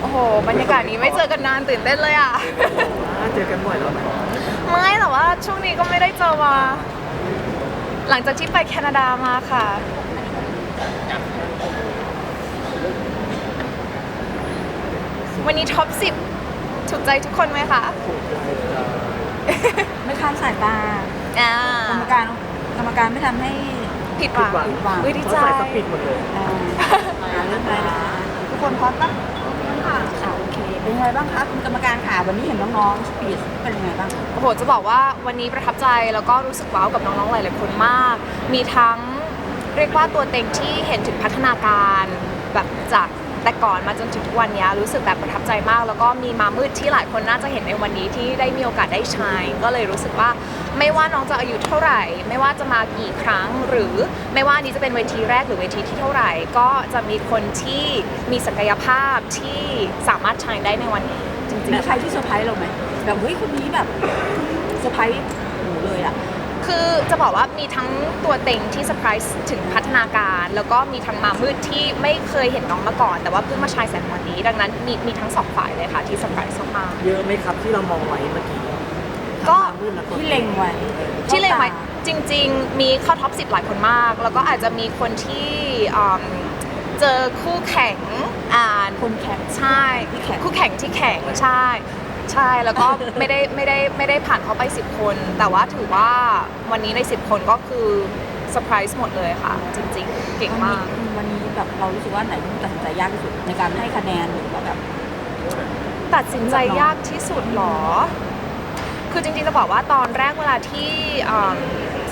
โอ้โห บรรยากาศนี้ไม่เจอกันนานตื่นเต้นเลยอะเจอกันบ่อยแล้วไหมไม่แต่ว่าช่วงนี้ก็ไม่ได้เจอมาหลังจากที่ไปแคนาดามาค่ะ วันนี้ท็อป 10 ถูกใจทุกคนไหมคะไม่ข้ามสายตาอ่ากรรมการกรรมการไม่ทำให้ ผิดหวังผิดหวังอุ้ยดีเขาใจใส่สปีดหมดเลยอ่าหาเรื่องอะไรนะทุกคนพร้อมปะค่ะค่ะโอ เป็นยังไงบ้างคะคุณกรรมการค่ะวันนี้เห็นน้องๆสปีดเป็นยังไงบ้างโอ้โหจะบอกว่าวันนี้ประทับใจแล้วก็รู้สึกว้าวกับน้องๆหลายๆคนมาก มีทั้งเรียกว่าตัวเต็งที่เห็นถึงพัฒนาการแบบจาก แต่ก่อนมาจนถึงทุกวันนี้รู้สึกแบบประทับใจมาก แล้วก็มีมามืดที่หลายคนน่าจะเห็นในวันนี้ที่ได้มีโอกาสได้ใช้ก็เลยรู้สึกว่าไม่ว่าน้องจะอายุเท่าไหร่ ไม่ว่าจะมากี่ครั้ง หรือไม่ว่านี้จะเป็นเวทีแรกหรือเวทีที่เท่าไหร่ ก็จะมีคนที่มีศักยภาพที่สามารถใช้ได้ในวันนี้จริงๆมีใครที่เซอร์ไพรส์เราไหมแบบเฮ้ยคนนี้แบบเซอร์ไพรส์หนูเลยอะ คือจะบอกว่ามีทั้งตัวเต็งที่เซอร์ไพรส์ถึงพัฒนาการ แล้วก็มีทั้งมามืดที่ไม่เคยเห็นน้องมาก่อน แต่ว่าเพิ่งมาชายแสงวันนี้ ดังนั้นมีมีทั้งสองฝ่ายเลยค่ะที่เซอร์ไพรส์มากเยอะไหมครับที่เรามองไว้เมื่อกี้ก็ทั้งมามืดและตัวที่เล็งไว้ๆที่เลยไหมจริง ๆ มีเข้าท็อป10หลายคนมาก แล้วก็อาจจะมีคนที่อืมเจอคู่แข่งอ่าน คนแข่งใช่ที่แข่งคู่แข่งที่แข่งใช่ ใช่แล้วก็ไม่ได้ไม่ได้ไม่ได้ผ่านเข้าไป 10 คน แต่ว่าถือว่าวันนี้ใน 10 คนก็คือเซอร์ไพรส์หมดเลยค่ะ จริงๆ เก่งมาก วันนี้แบบเรารู้สึกว่าไหนตัดสินใจยากที่สุดในการให้คะแนนหรือว่าแบบ ตัดสินใจยากที่สุดหรอ คือจริงๆจะบอกว่าตอนแรกเวลาที่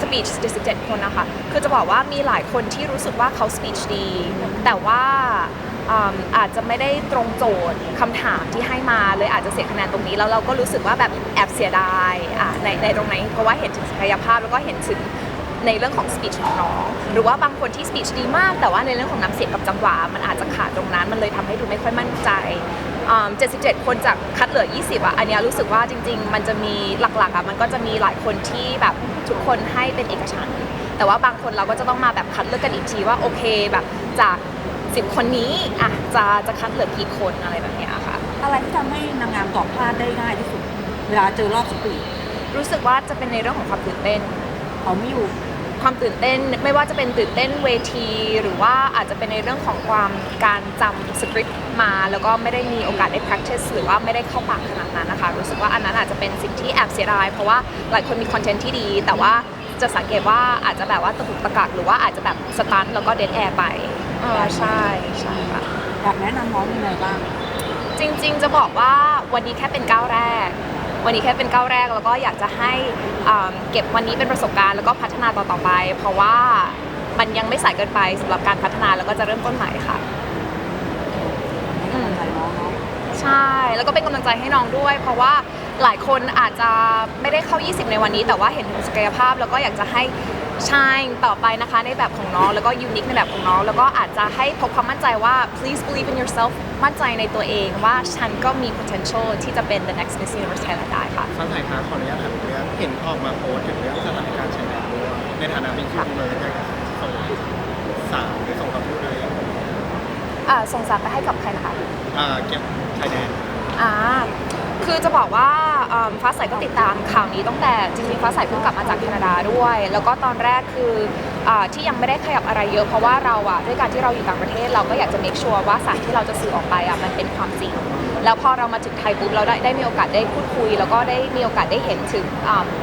สปีช77 คนนะคะ คือจะบอกว่ามีหลายคนที่รู้สึกว่าเขาสปีชดี แต่ว่า อาจจะไม่ได้ตรงโจทย์คำถามที่ให้มาเลยอาจจะเสียคะแนนตรงนี้แล้วเราก็รู้สึกว่าแบบแอบเสียดายในในตรงนี้นเพราะว่าเห็นถึงศักยภาพแล้วก็เห็นถึงในเรื่องของสปีชของน้อง หรือว่าบางคนที่สปีชดีมาก แต่ว่าในเรื่องของน้ำเสียงกับจังหวะมันอาจจะขาดตรงนั้นมันเลยทำให้ดูไม่ค่อยมั่นใจ 77 คนจากคัดเหลือ 20 อะ อันนี้รู้สึกว่าจริง ๆ มันจะมีหลักๆอะมันก็จะมีหลายคนที่แบบทุกคนให้เป็นเอกฉันแต่ว่าบางคนเราก็จะต้องมาแบบคัดเลือกกันอีกทีว่าโอเคแบบจาก 10คนนี้อะจะจะคัดเหลือกี่คนอะไรแบบเนี้ยค่ะ อะไรที่ทำให้นางงามตอบพลาดได้ง่ายที่สุด เวลาเจอรอบสปีดรู้สึกว่าจะเป็นในเรื่องของความตื่นเต้นเขาไม่อยู่ความตื่นเต้นไม่ว่าจะเป็นตื่นเต้นเวที หรือว่าอาจจะเป็นในเรื่องของความการจำสคริปต์มา แล้วก็ไม่ได้มีโอกาสได้ practice หรือว่าไม่ได้เข้าปากขนาดนั้นนะคะ รู้สึกว่าอันนั้นอาจจะเป็นสิ่งที่แอบเสียดาย เพราะว่าหลายคนมีคอนเทนต์ที่ดี แต่ว่าจะสังเกตว่าอาจจะแบบว่าตะกุกตะกักหรือว่าอาจจะแบบสตันแล้วก็เดนแอร์ไปเออใช่ใช่ค่ะ อยากแนะนำน้องยังไงบ้าง จริงๆ จะบอกว่าวันนี้แค่เป็นก้าวแรก วันนี้แค่เป็นก้าวแรกแล้วก็อยากจะให้อ่าเก็บวันนี้เป็นประสบการณ์แล้วก็พัฒนาต่อๆไป เพราะว่ามันยังไม่สายเกินไปสำหรับการพัฒนาแล้วก็จะเริ่มต้นใหม่ค่ะ ให้กำลังใจน้องเนาะใช่ แล้วก็เป็นกำลังใจให้น้องด้วย เพราะว่าหลายคนอาจจะไม่ได้เข้า 20 ในวันนี้ แต่ว่าเห็นถึงศักยภาพ แล้วก็อยากจะให้ ชายต่อไปนะคะในแบบของน้องแล้วก็ยูนิคในแบบของน้อง แล้วก็อาจจะให้พบความมั่นใจว่า please believe in yourself มั่นใจในตัวเองว่าฉันก็มี potential ที่จะเป็น the next Miss Universe Thailand ได้ค่ะฟังถ่ายค้าขออนุญาตถามเรื่องเห็นออกมาโพสต์ถึงเรื่องสถานการณ์ชายแดนด้วยในฐานะเป็นยูเลยอยากจะส่งสารหรือส่งคำพูดอะไรอ่าส่งสารไปให้กับใครนะคะอ่าเก็บชายแดนอ่า คือจะบอกว่าอืมฟ้าใสก็ติดตามข่าวนี้ตั้งแต่จริงๆฟ้าใสเพิ่งกลับมาจากแคนาดาด้วย แล้วก็ตอนแรกคืออาที่ยังไม่ได้ขยับอะไรเยอะ เพราะว่าเราอะด้วยการที่เราอยู่ต่างประเทศเราก็อยากจะ make sure ว่าสารที่เราจะสื่อออกไปอะมันเป็นความจริง แล้วพอเรามาถึงไทยปุ๊บเราได้ได้มีโอกาสได้พูดคุย แล้วก็ได้มีโอกาสได้เห็นถึง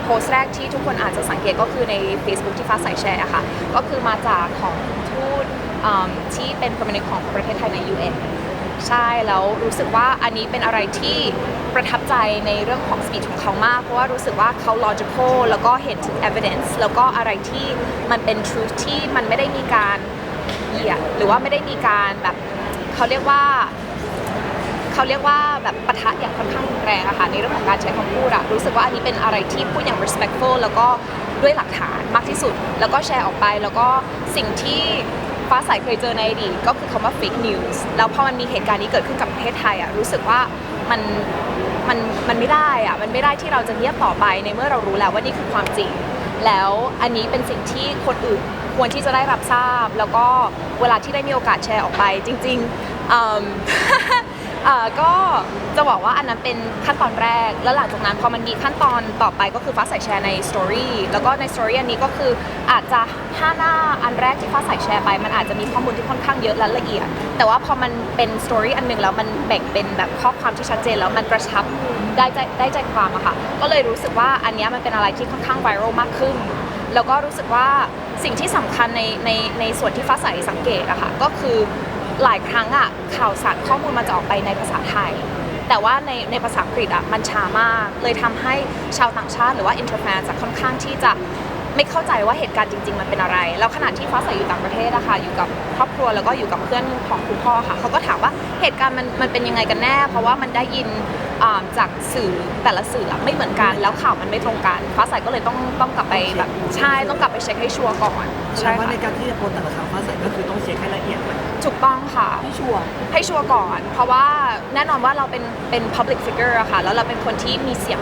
โพสต์แรกที่ทุกคนอาจจะสังเกตก็คือใน Facebook ที่ฟ้าใสแชร์อะค่ะก็คือมาจากของทูตอืมที่เป็น permanent ของประเทศไทยใน UN ใช่แล้วรู้สึกว่าอันนี้เป็นอะไรที่ ประทับใจในเรื่องของ speech ของเขามาก เพราะว่ารู้สึกว่าเขา logical แล้วก็เห็นถึง evidence แล้วก็อะไรที่มันเป็น truth ที่มันไม่ได้มีการเหยียดหรือว่าไม่ได้มีการแบบเขาเรียกว่าเขาเรียกว่าแบบปะทะอย่างค่อนข้างแรงอะค่ะในเรื่องของการใช้คำพูดอะรู้สึกว่าอันนี้เป็นอะไรที่พูดอย่าง respectful แล้วก็ด้วยหลักฐานมากที่สุด แล้วก็แชร์ออกไป แล้วก็สิ่งที่ฟ้าใสเคยเจอในอดีตก็คือคำว่า fake news แล้วพอมันมีเหตุการณ์นี้เกิดขึ้นกับประเทศไทยอะรู้สึกว่า มันมันมันไม่ได้อะมันไม่ได้ที่เราจะเงียบต่อไปในเมื่อเรารู้แล้วว่านี่คือความจริง แล้วอันนี้เป็นสิ่งที่คนอื่นควรที่จะได้รับทราบ แล้วก็เวลาที่ได้มีโอกาสแชร์ออกไป จริงๆ เอ่อก็จะบอกว่าอันนั้นเป็นขั้นตอนแรก แล้วหลังจากนั้นพอมันมีขั้นตอนต่อไปก็คือฟ้าใสแชร์ในสตอรี่แล้วก็ในสตอรี่อันนี้ก็คืออาจจะห้าหน้าอันแรกที่ฟ้าใสแชร์ไป มันอาจจะมีข้อมูลที่ค่อนข้างเยอะและละเอียด แต่ว่าพอมันเป็นสตอรี่อันหนึงแล้วมันแบ่งเป็นแบบข้อความที่ชัดเจนแล้วมันกระชับได้ใจได้ใจความอะค่ะ ก็เลยรู้สึกว่าอันนี้มันเป็นอะไรที่ค่อนข้างไวรัลมากขึ้น แล้วก็รู้สึกว่าสิ่งที่สำคัญในในในส่วนที่ฟ้าใสสังเกตอะค่ะก็คือ หลายครั้งอะข่าวสารข้อมูลมันจะออกไปในภาษาไทย แต่ว่าในในภาษาอังกฤษอะมันช้ามาก เลยทำให้ชาวต่างชาติหรือว่าอินเตอร์แฟนจะค่อนข้างที่จะไม่เข้าใจว่าเหตุการณ์จริง ๆ มันเป็นอะไร แล้วขณะที่ฟ้าใสอยู่ต่างประเทศอะค่ะ อยู่กับครอบครัวแล้วก็อยู่กับเพื่อนของคุณพ่อค่ะ เขาก็ถามว่าเหตุการณ์มันมันเป็นยังไงกันแน่ เพราะว่ามันได้ยิน จากสื่อแต่ละสื่ออะไม่เหมือนกัน แล้วข่าวมันไม่ตรงกันฟ้าใสก็เลยต้องต้องกลับไปแบบใช่ต้องกลับไปเช็คให้ชัวร์ก่อนแสดใช่งว่าในค่ะการที่จะโพสต์แต่ละครั้งฟ้าใสก็คือต้องเช็คให้ละเอียดเลยถูกต้องค่ะให้ชัวร์ให้ชัวร์ก่อน เพราะว่าแน่นอนว่าเราเป็นเป็น public figure อะค่ะแล้วเราเป็นคนที่มีเสียง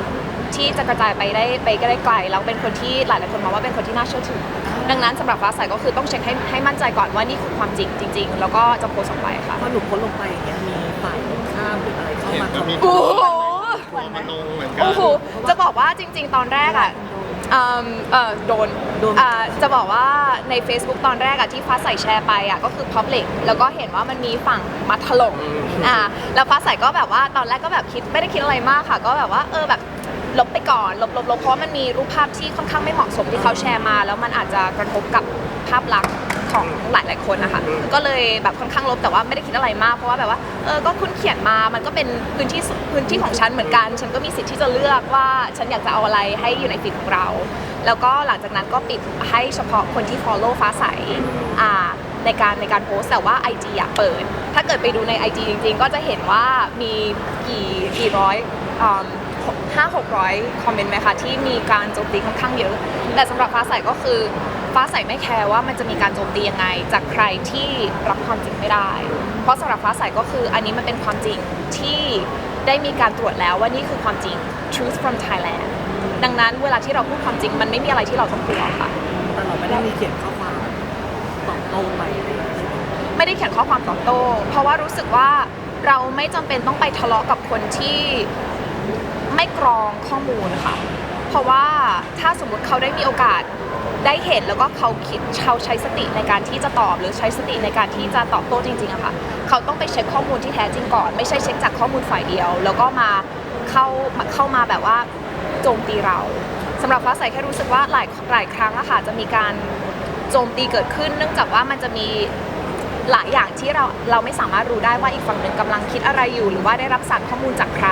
ที่จะกระจายไปได้ไปได้ไกลเราเป็นคนที่หลายหลายๆคนมองว่าเป็นคนที่น่าเชื่อถือ ดังนั้นสำหรับฟ้าใสก็คือต้องเช็คให้ให้มั่นใจก่อนว่านี่คือความจริงจริง ๆ แล้วก็จะโพสต์ออกไปค่ะพอหนูโพสต์ลงไปอย่างเงี้ยมีฝ่ายตรงข้ามหรืออะไรเข้าเห็นมาก็มีโอ้โหทัวร์มาลงเหมือนกัโอ้โหจะบอกว่าจริง ๆ ตอนแรกอะอืมเอ่อโดนโดนอ่าจะบอกว่าใน Facebook ตอนแรกอะที่ฟ้าใสแชร์ไปอะก็คือ Public แล้วก็เห็นว่ามันมีฝั่งมาถล่มอ่าแล้วฟ้าใสก็แบบว่าตอนแรกก็แบบคิดไม่ได้คิดอะไรมากค่ะ ก็แบบว่าเออแบบ ลบไปก่อนลบลบลบเพราะว่ามันมีรูปภาพที่ค่อนข้างไม่เหมาะสมที่เขาแชร์มา แล้วมันอาจจะกระทบกับภาพลักษณ์ของหลายหลายๆคนนะคะก็เลยแบบค่อนข้างลบแต่ว่าไม่ได้คิดอะไรมาก เพราะว่าแบบว่าเออก็คุณเขียนมามันก็เป็นพื้นที่ส่วนพื้นที่ของฉันเหมือนกัน ฉันก็มีสิทธิ์ที่จะเลือกว่าฉันอยากจะเอาอะไรให้อยู่ในฟีดของเรา แล้วก็หลังจากนั้นก็ปิดให้เฉพาะคนที่ follow ฟ้าใสอ่าในการในการโพสต์แต่ว่า IG อยากเปิด ถ้าเกิดไปดูใน IG จริง ๆ ก็จะเห็นว่ามีกี่กี่ร้อย ห้าหกร้อยคอมเมนต์ไหมคะที่มีการโจมตีค่อนข้างเยอะ แต่สำหรับฟ้าใสก็คือ ฟ้าใสไม่แคร์ว่ามันจะมีการโจมตียังไง จากใครที่รับความจริงไม่ได้ เพราะสำหรับฟ้าใสก็คืออันนี้มันเป็นความจริงที่ได้มีการตรวจแล้วว่านี่คือความจริง truth from Thailand ดังนั้นเวลาที่เราพูดความจริง มันไม่มีอะไรที่เราต้องกลัวค่ะแต่เราไม่ได้มีเขียนข้อความตอบโต้ไปอะไรอย่างเงี้ยใช่ไหมไม่ได้เขียนข้อความตอบโต้ เพราะว่ารู้สึกว่าเราไม่จำเป็นต้องไปทะเลาะกับคนที่ ไม่กรองข้อมูลค่ะ เพราะว่าถ้าสมมุติเขาได้มีโอกาสได้เห็นแล้วก็เขาคิดเขาใช้สติในการที่จะตอบ หรือใช้สติในการที่จะตอบโต้จริงๆอะค่ะ เขาต้องไปเช็คข้อมูลที่แท้จริงก่อน ไม่ใช่เช็คจากข้อมูลฝ่ายเดียว แล้วก็มาเข้ามาเข้ามาแบบว่าโจมตีเราสำหรับฟ้าใสแค่รู้สึกว่าหลายหลายครั้งอะค่ะจะมีการโจมตีเกิดขึ้น เนื่องจากว่ามันจะมีหลายอย่างที่เราเราไม่สามารถรู้ได้ว่าอีกฝั่งหนึ่งกำลังคิดอะไรอยู่ หรือว่าได้รับสารข้อมูลจากใคร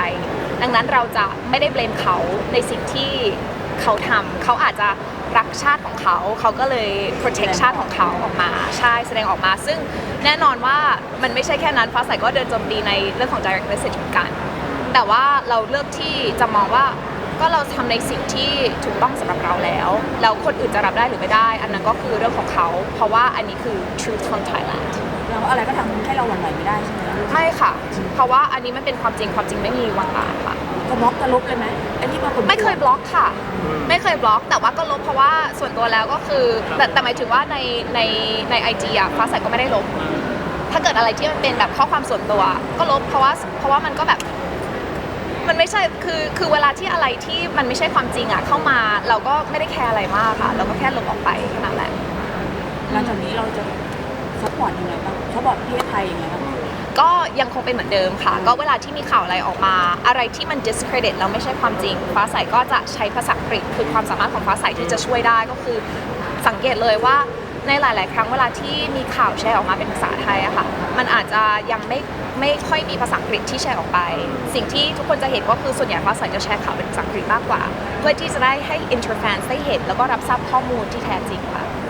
ดังนั้นเราจะไม่ได้เบลมเขาในสิ่งที่เขาทำเขาอาจจะรักชาติของเขา เขาก็เลย protect ชาติของเขาออกมา ใช่แสดงออกมา ซึ่งแน่นอนว่ามันไม่ใช่แค่นั้น ฟ้าใสก็เดินโจมตีในเรื่องของ direct message เหมือนกัน แต่ว่าเราเลือกที่จะมองว่าก็เราทำในสิ่งที่ถูกต้องสำหรับเราแล้วแล้วคนอื่นจะรับได้หรือไม่ได้ อันนั้นก็คือเรื่องของเขา เพราะว่าอันนี้คือ truth from Thailand แล้วอะไรก็ทำให้เราหวั่นไหวไม่ได้ใช่ไหมไม่ค่ะ เพราะว่าอันนี้มันเป็นความจริงความจริงไม่มีวันตายค่ะจะบล็อกจะลบเลยไหมไอ้ที่บางคนไม่เคยบล็อกค่ะ ไม่เคยบล็อก แต่ว่าก็ลบเพราะว่าส่วนตัวแล้วก็คือ แต่แต่หมายถึงว่าในในในไอจีอะฟ้าใสก็ไม่ได้ลบ ถ้าเกิดอะไรที่มันเป็นแบบข้อความส่วนตัว ก็ลบเพราะว่าเพราะว่ามันก็แบบ มันไม่ใช่คือคือเวลาที่อะไรที่มันไม่ใช่ความจริงอะเข้ามา เราก็ไม่ได้แคร์อะไรมากค่ะ เราก็แค่ลบออกไปแค่นั้นแหละหลังจากนี้เราจะ ซัพพอร์ตยังไงบ้างซัพพอร์ตประเทศไทยยังไงบ้างก็ยังคงเป็นเหมือนเดิมค่ะ ก็เวลาที่มีข่าวอะไรออกมา อะไรที่มัน discredit แล้วไม่ใช่ความจริง ฟ้าใสก็จะใช้ภาษาอังกฤษคือความสามารถของฟ้าใสที่จะช่วยได้ก็คือสังเกตเลยว่าในหลาย ๆ ครั้งเวลาที่มีข่าวแชร์ออกมาเป็นภาษาไทยอะค่ะ มันอาจจะยังไม่ไม่ค่อยมีภาษาอังกฤษที่แชร์ออกไป สิ่งที่ทุกคนจะเห็นก็คือส่วนใหญ่ฟ้าใสจะแชร์ข่าวเป็นภาษาอังกฤษมากกว่า เพื่อที่จะได้ให้ interfans ได้เห็นแล้วก็รับทราบข้อมูลที่แท้จริงค่ะ